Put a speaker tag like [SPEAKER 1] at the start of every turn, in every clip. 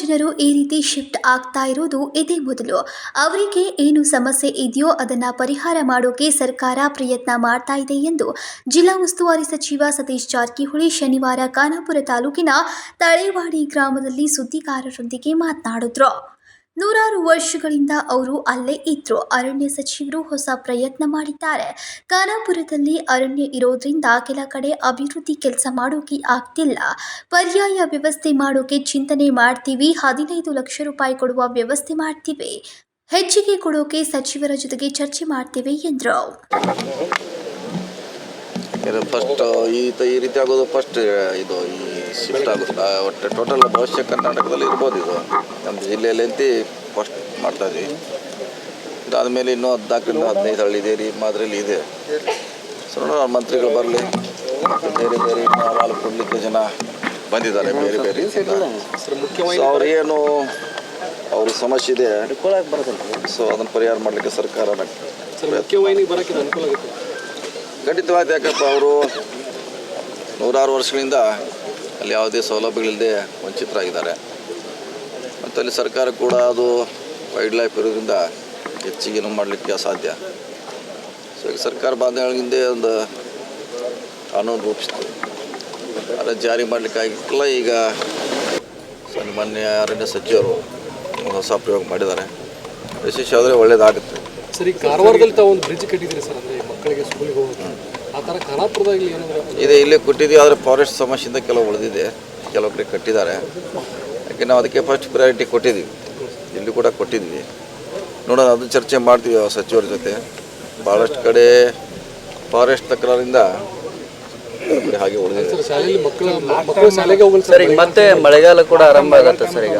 [SPEAKER 1] ಜನರು ಈ ರೀತಿ ಶಿಫ್ಟ್ ಆಗ್ತಾ ಇರೋದು ಇದೇ ಮೊದಲು. ಅವರಿಗೆ ಏನು ಸಮಸ್ಯೆ ಇದೆಯೋ ಅದನ್ನ ಪರಿಹಾರ ಮಾಡೋಕೆ ಸರ್ಕಾರ ಪ್ರಯತ್ನ ಮಾಡ್ತಾ ಇದೆ ಎಂದು ಜಿಲ್ಲಾ ಉಸ್ತುವಾರಿ ಸಚಿವ ಸತೀಶ್ ಜಾರಕಿಹೊಳಿ ಶನಿವಾರ ಖಾನಾಪುರ ತಾಲೂಕಿನ ತಳೇವಾಡಿ ಗ್ರಾಮದಲ್ಲಿ ಸುದ್ದಿಗಾರರೊಂದಿಗೆ ಮಾತನಾಡಿದ್ರು. ನೂರಾರು ವರ್ಷಗಳಿಂದ ಅವರು ಅಲ್ಲೇ ಇದ್ರು. ಅರಣ್ಯ ಸಚಿವರು ಹೊಸ ಪ್ರಯತ್ನ ಮಾಡಿದ್ದಾರೆ. ಖಾನಾಪುರದಲ್ಲಿ ಅರಣ್ಯ ಇರೋದ್ರಿಂದ ಕೆಲ ಕಡೆ ಅಭಿವೃದ್ಧಿ ಕೆಲಸ ಮಾಡೋಕೆ ಆಗ್ತಿಲ್ಲ. ಪರ್ಯಾಯ ವ್ಯವಸ್ಥೆ ಮಾಡೋಕೆ ಚಿಂತನೆ ಮಾಡ್ತೀವಿ. ಹದಿನೈದು ಲಕ್ಷ ರೂಪಾಯಿ ಕೊಡುವ ವ್ಯವಸ್ಥೆ ಮಾಡ್ತೀವಿ. ಹೆಚ್ಚಿಗೆ ಕೊಡೋಕೆ ಸಚಿವರ ಜೊತೆಗೆ ಚರ್ಚೆ ಮಾಡ್ತೀವಿ ಎಂದರು.
[SPEAKER 2] ಫಸ್ಟ್ ಈ ರೀತಿ ಆಗೋದು ಫಸ್ಟ್ ಇದು ಈ ಶಿಫ್ಟ್ ಆಗುತ್ತೆ ಒಟ್ಟು ಟೋಟಲ್ ಭವಿಷ್ಯ ಕರ್ನಾಟಕದಲ್ಲಿ ಇರ್ಬೋದು ಇದು. ನಮ್ಮ ಜಿಲ್ಲೆಯಲ್ಲಿ ಅಂತ ಫಸ್ಟ್ ಮಾಡ್ತಾ ಇದ್ದೀವಿ ಇದಾದಮೇಲೆ ಇನ್ನೂ ಹದಿನಾಲ್ಕರಿಂದ ಹದಿನೈದು ಹಳ್ಳಿ ಇದೆ ರೀ ಮಾದರಿಯಲ್ಲಿ ಇದೆ. ಸೊ ನೋಡೋಣ ಮಂತ್ರಿಗಳು ಬರಲಿ. ಬೇರೆ ಬೇರೆ ಅಹವಾಲು ಕೊಡಲಿಕ್ಕೆ ಜನ ಬಂದಿದ್ದಾರೆ ಬೇರೆ ಬೇರೆ ಅವ್ರು ಏನು ಅವ್ರ ಸಮಸ್ಯೆ ಇದೆ. ಸೊ ಅದನ್ನು ಪರಿಹಾರ ಮಾಡಲಿಕ್ಕೆ ಸರ್ಕಾರ ಖಂಡಿತವಾದ ಯಾಕಪ್ಪ ಅವರು ನೂರಾರು ವರ್ಷಗಳಿಂದ ಅಲ್ಲಿ ಯಾವುದೇ ಸೌಲಭ್ಯಗಳಿಲ್ಲದೆ ವಂಚಿತರಾಗಿದ್ದಾರೆ. ಮತ್ತು ಅಲ್ಲಿ ಸರ್ಕಾರ ಕೂಡ ಅದು ವೈಲ್ಡ್ ಲೈಫ್ ಇರೋದ್ರಿಂದ ಹೆಚ್ಚಿಗೆ ಮಾಡಲಿಕ್ಕೆ ಅಸಾಧ್ಯ. ಸೊ ಈಗ ಸರ್ಕಾರ ಬಾಂಧವ್ಯಗಳಿಂದ ಒಂದು ಕಾನೂನು ರೂಪಿಸಿತು. ಅದನ್ನು ಜಾರಿ ಮಾಡಲಿಕ್ಕಾಗಿಲ್ಲ. ಈಗ ಸನ್ಮಾನ್ಯ ಅರಣ್ಯ ಸಚಿವರು ಹೊಸ ಪ್ರಯೋಗ ಮಾಡಿದ್ದಾರೆ. ವಿಶೇಷ ಆದರೆ ಒಳ್ಳೆಯದಾಗುತ್ತೆ
[SPEAKER 3] ಸರಿ, ಕಾರವಾರದಲ್ಲಿ ತಾವು ಬ್ರಿಡ್ಜ್ ಕಟ್ಟಿದ್ದೀರಿ ಸರ್, ಅಂದರೆ ಮಕ್ಕಳಿಗೆ ಸ್ಕೂಲಿಗೆ ಹೋಗೋದು ಆ ಥರ ಖಾನಾಪುರದಾಗಲಿ ಏನಾದರೂ
[SPEAKER 2] ಇದೆ ಇಲ್ಲಿ ಕೊಟ್ಟಿದ್ದೀವಿ ಆದರೆ ಫಾರೆಸ್ಟ್ ಸಮಸ್ಯೆಯಿಂದ ಕೆಲವು ಉಳಿದಿದೆ. ಕೆಲವು ಕಡೆ ಕಟ್ಟಿದ್ದಾರೆ. ಯಾಕೆ ನಾವು ಅದಕ್ಕೆ ಫಸ್ಟ್ ಪ್ರಯಾರಿಟಿ ಕೊಟ್ಟಿದ್ದೀವಿ. ಇಲ್ಲಿ ಕೂಡ ಕೊಟ್ಟಿದ್ದೀವಿ. ನೋಡೋಣ ಅದು ಚರ್ಚೆ ಮಾಡ್ತೀವಿ ಸಚಿವರ ಜೊತೆ. ಭಾಳಷ್ಟು ಕಡೆ ಫಾರೆಸ್ಟ್ ತಕರಾರಿಂದ ಹಾಗೆ ಉಳಿದಿದೆ.
[SPEAKER 3] ಸರ್
[SPEAKER 4] ಈಗ ಮತ್ತೆ ಮಳೆಗಾಲ ಕೂಡ ಆರಂಭ ಆಗತ್ತೆ ಸರ್ ಈಗ.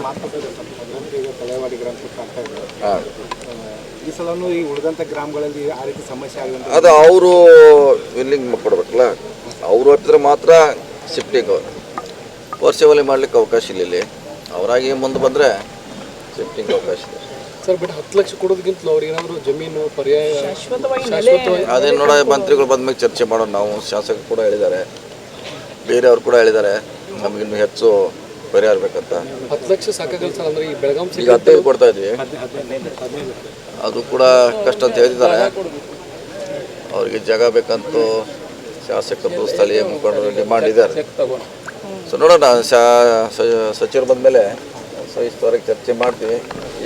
[SPEAKER 2] ಹಾಂ.
[SPEAKER 5] ಈ ಸಲನೂ ಈ ಉಳಿದಂಥ ಗ್ರಾಮಗಳಲ್ಲಿ ಆ ರೀತಿ ಸಮಸ್ಯೆ
[SPEAKER 2] ಅದು ಅವರು ವಿಲ್ಲಿಂಗ್ ಕೊಡ್ಬೇಕಲ್ಲ ಅವರು ಹತ್ತಿದ್ರೆ ಮಾತ್ರ ಶಿಫ್ಟಿಂಗ್ ವರ್ಷವಲ್ಲಿ ಮಾಡ್ಲಿಕ್ಕೆ ಅವಕಾಶ ಇಲ್ಲ ಇಲ್ಲಿ ಅವರಾಗಿ ಮುಂದೆ ಬಂದರೆ ಶಿಫ್ಟಿಂಗ್ ಅವಕಾಶ ಇದೆ
[SPEAKER 3] ಸರ್ ಬಟ್ ಹತ್ತು ಲಕ್ಷ ಕೊಡೋದಕ್ಕಿಂತಲೂ ಅವ್ರಿಗೆ ಏನಾದರೂ ಜಮೀನು ಪರ್ಯಾಯ ಶಾಶ್ವತವಾಗಿ
[SPEAKER 2] ಅದೇ ನೋಡ ಮಂತ್ರಿಗಳು ಬಂದ್ಮೇಲೆ ಚರ್ಚೆ ಮಾಡೋಣ. ನಾವು ಶಾಸಕರು ಕೂಡ ಹೇಳಿದ್ದಾರೆ. ಬೇರೆಯವರು ಕೂಡ ಹೇಳಿದ್ದಾರೆ. ನಮಗಿನ್ನು ಹೆಚ್ಚು ಪರಿಹಾರ ಬೇಕಂತ
[SPEAKER 3] ಹತ್ತು ಲಕ್ಷ ಸಾಕಾಗಲ್ಲ ಸರ್ ಅಂದರೆ ಈ ಬೆಳಗಾಂ
[SPEAKER 2] ಈಗ ಹತ್ತೈದು ಕೊಡ್ತಾ ಇದ್ವಿ. ಅದು ಕೂಡ ಕಷ್ಟ ಅಂತ ಹೇಳ್ತಿದ್ದಾರೆ ಅವರಿಗೆ ಜಾಗ ಬೇಕಂತೂ ಶಾಸಕರು ಸ್ಥಳೀಯ ಮುಖಂಡರು ಡಿಮಾಂಡ್ ಇದ್ದಾರೆ. ಸೊ ನೋಡೋಣ ಶಾ ಸ- ಸಚಿವರು ಬಂದಮೇಲೆ. ಸವಿಸ್ತರವಾಗಿ ಚರ್ಚೆ ಮಾಡ್ತೀವಿ.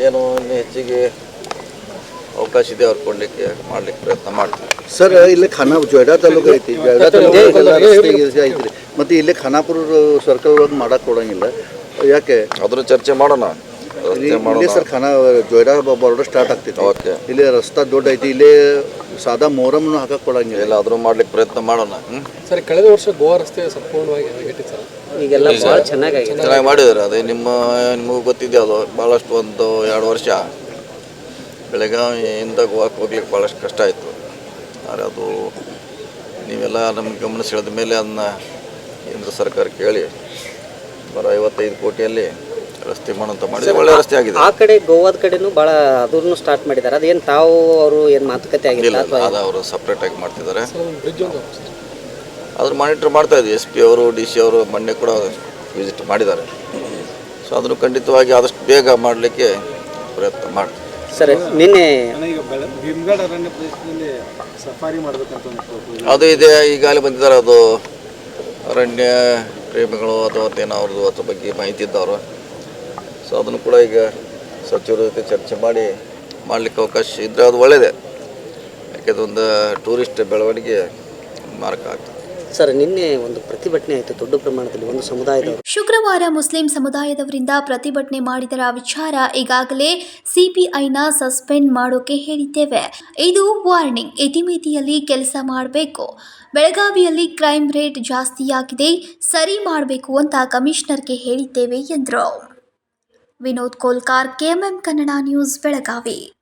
[SPEAKER 2] ಏನು ಇನ್ನು ಹೆಚ್ಚಿಗೆ ಅವಕಾಶ ಇದೆ ಅವ್ರು ಕೊಡಲಿಕ್ಕೆ ಮಾಡ್ಲಿಕ್ಕೆ ಪ್ರಯತ್ನ ಮಾಡ್ತೀವಿ.
[SPEAKER 6] ಸರ್ ಇಲ್ಲಿ ಖಾನಾ ಜೊಯ್ಡಾ ತಾಲೂಕು ಐತಿ. ಜೊಯ್ಡಾ ತಾಲೂಕು ಐತ್ರಿ. ಮತ್ತು ಇಲ್ಲಿ ಖಾನಾಪುರ ಸರ್ಕಲ್ ಒಳಗೆ ಮಾಡಕ್ಕೆ ಕೊಡಂಗಿಲ್ಲ ಯಾಕೆ?
[SPEAKER 2] ಅದ್ರ ಚರ್ಚೆ ಮಾಡೋಣ.
[SPEAKER 6] ಇಲ್ಲಿ ಸರ್ ಖಾನಾ ಜೊಯ್ರಾ ಬಾರ್ಡರ್ ಸ್ಟಾರ್ಟ್ ಆಗ್ತೈತಿ
[SPEAKER 2] ಓಕೆ
[SPEAKER 6] ಇಲ್ಲಿ ರಸ್ತೆ ದೊಡ್ಡ ಐತಿ ಇಲ್ಲಿ ಸಾದಾ ಮೊಹರಮ್ನು ಹಾಕಕ್ಕೆ ಕೊಡಂಗಿಲ್ಲ
[SPEAKER 2] ಎಲ್ಲ ಅದ್ರ ಮಾಡ್ಲಿಕ್ಕೆ ಪ್ರಯತ್ನ ಮಾಡೋಣ?
[SPEAKER 3] ಸರ್ ಕಳೆದ ವರ್ಷ ಗೋವಾ ರಸ್ತೆ ಸಂಪೂರ್ಣವಾಗಿ ಸರ್.
[SPEAKER 4] ಈಗೆಲ್ಲ ಚೆನ್ನಾಗಾಗಿದೆ.
[SPEAKER 2] ಚೆನ್ನಾಗಿ ಮಾಡಿದ್ದಾರೆ ಅದೇ ನಿಮ್ಮ ನಿಮಗೂ ಗೊತ್ತಿದೆ ಅದು? ಭಾಳಷ್ಟು ಒಂದು ಎರಡು ವರ್ಷ. ಬೆಳಗಾವಿಯಿಂದ ಗೋವಾಕ್ ಹೋಗ್ಲಿಕ್ಕೆ ಭಾಳಷ್ಟು ಕಷ್ಟ ಆಯಿತು. ಆದರೆ ಅದು ನೀವೆಲ್ಲ ನಮ್ಮ ಗಮನ ಸೆಳೆದ ಮೇಲೆ ಅದನ್ನ ಕೇಂದ್ರ ಸರ್ಕಾರ ಕೇಳಿ ಬರ ಐವತ್ತೈದು ಕೋಟಿಯಲ್ಲಿ ರಸ್ತೆ ಮಾಡೋಂತ ಮಾಡಿದ್ರೆ ಒಳ್ಳೆ ರಸ್ತೆ ಆಗಿದೆ.
[SPEAKER 4] ಆ ಕಡೆ ಗೋವಾದ ಕಡೆನೂ ಭಾಳ ಅದನ್ನು ಸ್ಟಾರ್ಟ್ ಮಾಡಿದ್ದಾರೆ. ಅದೇನು ತಾವು ಅವರು ಏನು ಮಾತುಕತೆ ಆಗಿಲ್ಲ
[SPEAKER 2] ಅದು ಅವರು ಸಪ್ರೇಟಾಗಿ ಮಾಡ್ತಿದ್ದಾರೆ. ಅದ್ರ ಮಾನಿಟರ್ ಮಾಡ್ತಾ ಇದ್ವಿ. ಎಸ್ ಪಿ ಅವರು ಡಿ ಸಿ ಅವರು ಮೊನ್ನೆ ಕೂಡ ವಿಸಿಟ್ ಮಾಡಿದ್ದಾರೆ. ಸೊ ಅದನ್ನು ಖಂಡಿತವಾಗಿ ಆದಷ್ಟು ಬೇಗ ಮಾಡಲಿಕ್ಕೆ ಪ್ರಯತ್ನ ಮಾಡ್ತೀವಿ.
[SPEAKER 4] ಸರ್ ನಿನ್ನೆ
[SPEAKER 2] ಅದು ಇದೆ ಈಗಾಗಲೇ ಬಂದಿದ್ದಾರೆ. ಅದು ಅರಣ್ಯ ಪ್ರೇಮಿಗಳು ಅಥವಾ ಏನೋ ಅವ್ರದ್ದು ಅದ್ರ ಬಗ್ಗೆ ಮಾಹಿತಿ ಇದ್ದವರು. ಸೊ ಅದನ್ನು ಕೂಡ ಈಗ ಸಚಿವರ ಜೊತೆ ಚರ್ಚೆ ಮಾಡಿ ಮಾಡಲಿಕ್ಕೆ ಅವಕಾಶ ಇದ್ದರೆ ಅದು ಒಳ್ಳೆಯದೇ ಯಾಕೆಂದ್ರೆ ಒಂದು ಟೂರಿಸ್ಟ್ ಬೆಳವಣಿಗೆ ಮಾರ್ಕ ಆಗ್ತದೆ.
[SPEAKER 4] ಸರ್, ನಿನ್ನೆ ಒಂದು ಪ್ರತಿಭಟನೆ ಆಯಿತು, ದೊಡ್ಡ ಪ್ರಮಾಣದಲ್ಲಿ ಒಂದು ಸಮುದಾಯದವರು.
[SPEAKER 1] ಶುಕ್ರವಾರ ಮುಸ್ಲಿಂ ಸಮುದಾಯದವರಿಂದ ಪ್ರತಿಭಟನೆ ಮಾಡಿದರ ವಿಚಾರ ಈಗಾಗಲೇ ಸಿಪಿಐನ ಸಸ್ಪೆಂಡ್ ಮಾಡೋಕೆ ಹೇಳಿದ್ದೇವೆ. ಇದು ವಾರ್ನಿಂಗ್, ಇತಿಮಿತಿಯಲ್ಲಿ ಕೆಲಸ ಮಾಡಬೇಕು. ಬೆಳಗಾವಿಯಲ್ಲಿ ಕ್ರೈಮ್ ರೇಟ್ ಜಾಸ್ತಿಯಾಗಿದೆ ಸರಿ ಮಾಡಬೇಕು ಅಂತ ಕಮಿಷನರ್ಗೆ ಹೇಳಿದ್ದೇವೆ ಎಂದರು. Vinod Kolkar, KMM Kannada news, Belagavi.